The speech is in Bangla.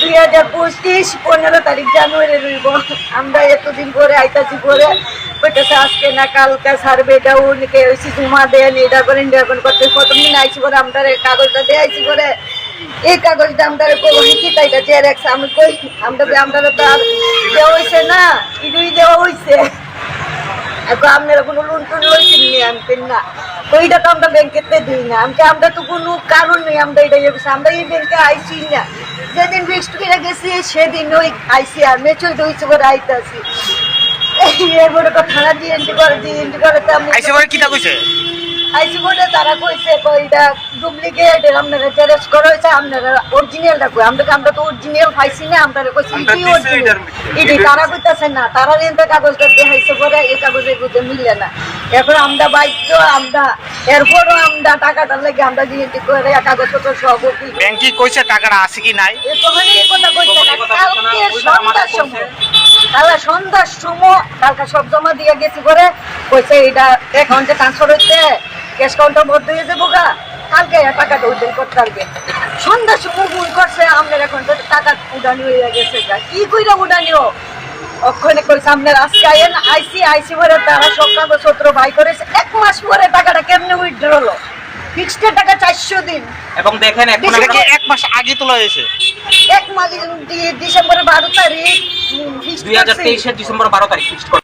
দুই হাজার পঁচিশ, পনেরো তারিখ জানুয়ারি রইব। আমরা এতদিন পরে আইতাছি পরে কইতেছে আজকে না কালকে সার্ভে এটা উনিকে হয়েছি জমা দেন এটা করেন এটা করেন করতে। প্রথম দিন পরে আমরা কাগজটা দিয়ে আইছি পরে, এই কাগজটা আমরা কি তাই এটা আমি কই, আমরা আমরা তো আর দেওয়া হয়েছে না ইডুই দেওয়া হয়েছে এখন আপনারা কোনো লোন টোন লইছেন নি? আনতেন না। ওইটা তো আমরা ব্যাংকেতে দিই না। আমকে আমরা তো কোনো কারণ নেই, আমরা এটা আমরা এই ব্যাংকে আইসি না। যেদিন বৃষ্টি করে গেছি, সেদিন ওই আইসি আর মেচুর দুই করে আইতাছি। এই বড় থানা দিয়ে এন্ট্রি করে, দিয়ে এন্ট্রি করে, তো আমি আইসে কি না কইছে? আইসি বলে তারা কইছে কইটা ডুপ্লিকেট আপনারা জেরক্স করা হয়েছে আপনারা অরিজিনালটা কই? আমরা আমরা তো অরিজিনাল পাইছি না আমরা কইছি অরিজিনাল এটার তারা কইতাছে না তারা এনতে কাগজটা দেখাইছে পরে এই কাগজের মধ্যে মিলে না। এখন আমরা বাধ্য আমরা এরপরও আমরা টাকাটা লেগে আমরা দিয়ে করে কাগজপত্র সব ব্যাংকে কইছে টাকাটা আছে কি নাই? এ এই কথা কইছে না কালকে সন্ধ্যার সময় কালকে সন্ধ্যার সময় কালকে সব জমা দিয়ে গেছি করে কইছে এটা অ্যাকাউন্টে ট্রান্সফার হইতে ক্যাশ কাউন্টার হয়ে যাব গা। কালকে করতে সন্ধ্যার সময় ভুল করছে আপনার এখন তো টাকা উডানি হয়ে গেছে গা। কি কইরা উডানিও ওখানে কইছে আপনার আজকে আইন আইসি আইসি পরে তারা সব কাগজপত্র বাই করেছে। এক মাস পরে টাকাটা কেমনে উইথড্র হলো? ফিক্সড টাকা চারশো দিন। এবং দেখেন এক মাস আগে তোলা হয়েছে? এক মাস ডিসেম্বরের বারো তারিখ দুই হাজার তেইশের ডিসেম্বর বারো তারিখ ফিক্সড